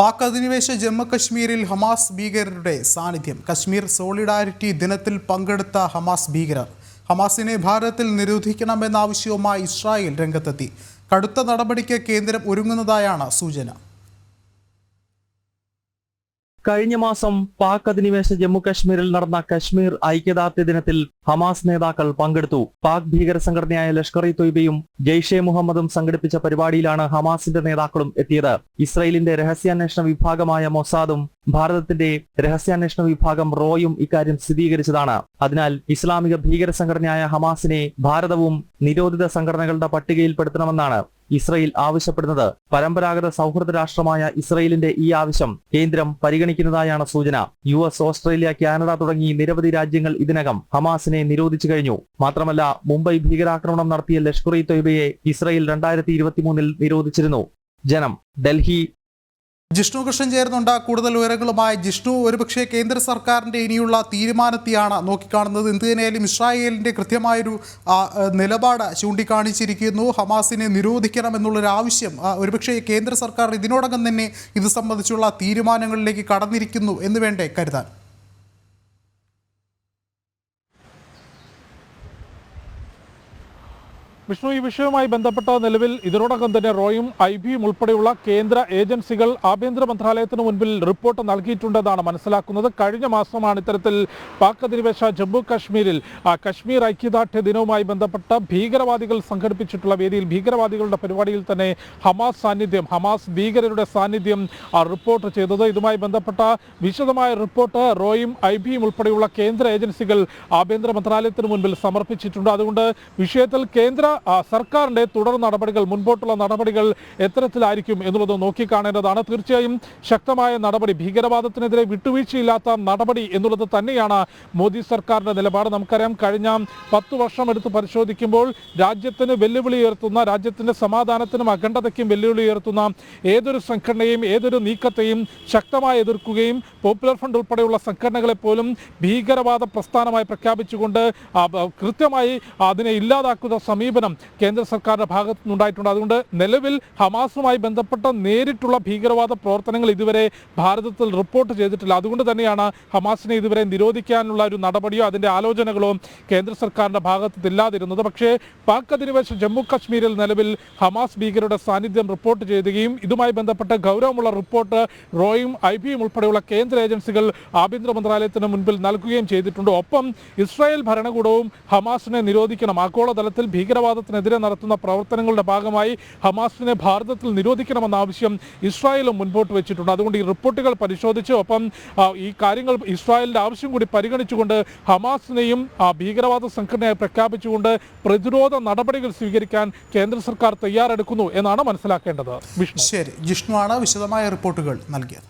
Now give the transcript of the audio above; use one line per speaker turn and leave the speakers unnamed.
പാക് അധിനിവേശ ജമ്മുകശ്മീരിൽ ഹമാസ് ഭീകരരുടെ സാന്നിധ്യം. കശ്മീർ സോളിഡാരിറ്റി ദിനത്തിൽ പങ്കെടുത്ത ഹമാസ് ഭീകരർ. ഹമാസിനെ ഭാരതത്തിൽ നിരോധിക്കണമെന്ന ആവശ്യവുമായി ഇസ്രായേൽ രംഗത്തെത്തി. കടുത്ത നടപടിക്ക് കേന്ദ്രം ഒരുങ്ങുന്നതായാണ് സൂചന.
കഴിഞ്ഞ മാസം പാക് അധിനിവേശ ജമ്മു കശ്മീരിൽ നടന്ന കശ്മീർ ഐക്യദാർഢ്യ ദിനത്തിൽ ഹമാസ് നേതാക്കൾ പങ്കെടുത്തു. പാക് ഭീകര സംഘടനയായ ലഷ്കർ ഇ തൊയ്ബയും ജെയ്ഷെ മുഹമ്മദും സംഘടിപ്പിച്ച പരിപാടിയിലാണ് ഹമാസിന്റെ നേതാക്കളും എത്തിയത്. ഇസ്രയേലിന്റെ രഹസ്യാന്വേഷണ വിഭാഗമായ മൊസാദും ഭാരതത്തിന്റെ രഹസ്യാന്വേഷണ വിഭാഗം റോയും ഇക്കാര്യം സ്ഥിരീകരിച്ചതാണ്. അതിനാൽ ഇസ്ലാമിക ഭീകര സംഘടനയായ ഹമാസിനെ ഭാരതവും നിരോധിത സംഘടനകളുടെ പട്ടികയിൽപ്പെടുത്തണമെന്നാണ് ഇസ്രയേൽ ആവശ്യപ്പെടുന്നത്. പരമ്പരാഗത സൗഹൃദ രാഷ്ട്രമായ ഇസ്രയേലിന്റെ ഈ ആവശ്യം കേന്ദ്രം പരിഗണിക്കുന്നതായാണ് സൂചന. യു എസ് ഓസ്ട്രേലിയ കാനഡ തുടങ്ങി നിരവധി രാജ്യങ്ങൾ ഇതിനകം ഹമാസിനെ നിരോധിച്ചു കഴിഞ്ഞു. മാത്രമല്ല മുംബൈ ഭീകരാക്രമണം നടത്തിയ ലഷ്കർ ഇ തൊയ്ബയെ ഇസ്രയേൽ രണ്ടായിരത്തി ഇരുപത്തിമൂന്നിൽ നിരോധിച്ചിരുന്നു. ജനം ഡൽഹി
ജിഷ്ണു കൃഷ്ണൻ ചേർന്നുണ്ട് കൂടുതൽ വിവരങ്ങളുമായി ജിഷ്ണു. ഒരുപക്ഷെ കേന്ദ്ര സർക്കാരിന്റെ ഇനിയുള്ള തീരുമാനത്തെയാണ് നോക്കിക്കാണുന്നത്. എന്ത് തന്നെയായാലും ഇസ്രായേലിന്റെ കൃത്യമായൊരു നിലപാട് ചൂണ്ടിക്കാണിച്ചിരിക്കുന്നു. ഹമാസിനെ നിരോധിക്കണം എന്നുള്ളൊരു ആവശ്യം ഒരുപക്ഷെ കേന്ദ്ര സർക്കാർ ഇതിനോടകം തന്നെ ഇത് സംബന്ധിച്ചുള്ള തീരുമാനങ്ങളിലേക്ക് കടന്നിരിക്കുന്നു എന്ന് വേണ്ടേ കരുതാൻ?
വിഷ്ണു ഈ വിഷയവുമായി ബന്ധപ്പെട്ട നിലവിൽ ഇതിനോടകം തന്നെ റോയും ഐ ബിയും ഉൾപ്പെടെയുള്ള കേന്ദ്ര ഏജൻസികൾ ആഭ്യന്തര മന്ത്രാലയത്തിന് മുൻപിൽ റിപ്പോർട്ട് നൽകിയിട്ടുണ്ടെന്നാണ് മനസ്സിലാക്കുന്നത്. കഴിഞ്ഞ മാസമാണ് ഇത്തരത്തിൽ പാക് അധിനിവേശ ജമ്മു കാശ്മീരിൽ കാശ്മീർ ഐക്യദാർഢ്യ ദിനവുമായി ബന്ധപ്പെട്ട ഭീകരവാദികൾ സംഘടിപ്പിച്ചിട്ടുള്ള വേദിയിൽ ഭീകരവാദികളുടെ പരിപാടിയിൽ തന്നെ ഹമാസ് സാന്നിധ്യം ഹമാസ് ഭീകരരുടെ സാന്നിധ്യം റിപ്പോർട്ട് ചെയ്തത്. ഇതുമായി ബന്ധപ്പെട്ട വിശദമായ റിപ്പോർട്ട് റോയും ഐ ബിയും ഉൾപ്പെടെയുള്ള കേന്ദ്ര ഏജൻസികൾ ആഭ്യന്തര മന്ത്രാലയത്തിന് മുൻപിൽ സമർപ്പിച്ചിട്ടുണ്ട്. അതുകൊണ്ട് വിഷയത്തിൽ കേന്ദ്ര ആ, സർക്കാരിന്റെ തുടർ നടപടികൾ മുൻപോട്ടുള്ള നടപടികൾ എത്തരത്തിലായിരിക്കും എന്നുള്ളത് നോക്കിക്കാണേണ്ടതാണ്. തീർച്ചയായും ശക്തമായ നടപടി ഭീകരവാദത്തിനെതിരെ വിട്ടുവീഴ്ചയില്ലാത്ത നടപടി എന്നുള്ളത് തന്നെയാണ് മോദി സർക്കാരിന്റെ നിലപാട്. നമുക്കറിയാം കഴിഞ്ഞ പത്ത് വർഷം എടുത്ത് പരിശോധിക്കുമ്പോൾ രാജ്യത്തിന് വെല്ലുവിളി ഉയർത്തുന്ന രാജ്യത്തിന്റെ സമാധാനത്തിനും അഖണ്ഡതയ്ക്കും വെല്ലുവിളി ഉയർത്തുന്ന ഏതൊരു സംഘടനയും ഏതൊരു നീക്കത്തെയും ശക്തമായി എതിർക്കുകയും പോപ്പുലർ ഫ്രണ്ട് ഉൾപ്പെടെയുള്ള സംഘടനകളെ പോലും ഭീകരവാദ പ്രസ്ഥാനമായി പ്രഖ്യാപിച്ചുകൊണ്ട് കൃത്യമായി അതിനെ ഇല്ലാതാക്കുന്ന സമീപനം കേന്ദ്ര സർക്കാരിന്റെ ഭാഗത്തു നിന്നുണ്ടായിട്ടുണ്ട് അതുകൊണ്ട് നിലവിൽ ഹമാസുമായി ബന്ധപ്പെട്ട നേരിട്ടുള്ള ഭീകരവാദ പ്രവർത്തനങ്ങൾ ഇതുവരെ ഭാരതത്തിൽ റിപ്പോർട്ട് ചെയ്തിട്ടില്ല. അതുകൊണ്ട് തന്നെയാണ് ഹമാസിനെ ഇതുവരെ നിരോധിക്കാനുള്ള ഒരു നടപടിയോ അതിന്റെ ആലോചനകളോ കേന്ദ്ര സർക്കാരിന്റെ ഭാഗത്തില്ലാതിരുന്നത് പക്ഷേ പാക് അധിനിവേശ ജമ്മു കാശ്മീരിൽ നിലവിൽ ഹമാസ് ഭീകരരുടെ സാന്നിധ്യം റിപ്പോർട്ട് ചെയ്യുകയും ഇതുമായി ബന്ധപ്പെട്ട ഗൗരവമുള്ള റിപ്പോർട്ട് റോയും ഐ ബിയും ഉൾപ്പെടെയുള്ള കേന്ദ്ര ഏജൻസികൾ ആഭ്യന്തര മന്ത്രാലയത്തിന് മുൻപിൽ നൽകുകയും ചെയ്തിട്ടുണ്ട്. ഒപ്പം ഇസ്രായേൽ ഭരണകൂടവും ഹമാസിനെ നിരോധിക്കണം. ആഗോളതലത്തിൽ ഭീകരവാദത്തിനെതിരെ നടത്തുന്ന പ്രവർത്തനങ്ങളുടെ ഭാഗമായി ഹമാസിനെ ഭാരതത്തിൽ നിരോധിക്കണമെന്ന ആവശ്യം ഇസ്രായേലും മുൻപോട്ട് വെച്ചിട്ടുണ്ട്. അതുകൊണ്ട് ഈ റിപ്പോർട്ടുകൾ പരിശോധിച്ച് ഒപ്പം ഈ കാര്യങ്ങൾ ഇസ്രായേലിന്റെ ആവശ്യം കൂടി പരിഗണിച്ചുകൊണ്ട് ഹമാസിനെയും ഭീകരവാദ സംഘടനയായി പ്രഖ്യാപിച്ചുകൊണ്ട് പ്രതിരോധ നടപടികൾ സ്വീകരിക്കാൻ കേന്ദ്ര സർക്കാർ തയ്യാറെടുക്കുന്നു എന്നാണ് മനസ്സിലാക്കേണ്ടത്.
ശരി. ജിഷ്ണുവാണ് വിശദമായ റിപ്പോർട്ടുകൾ നൽകിയത്.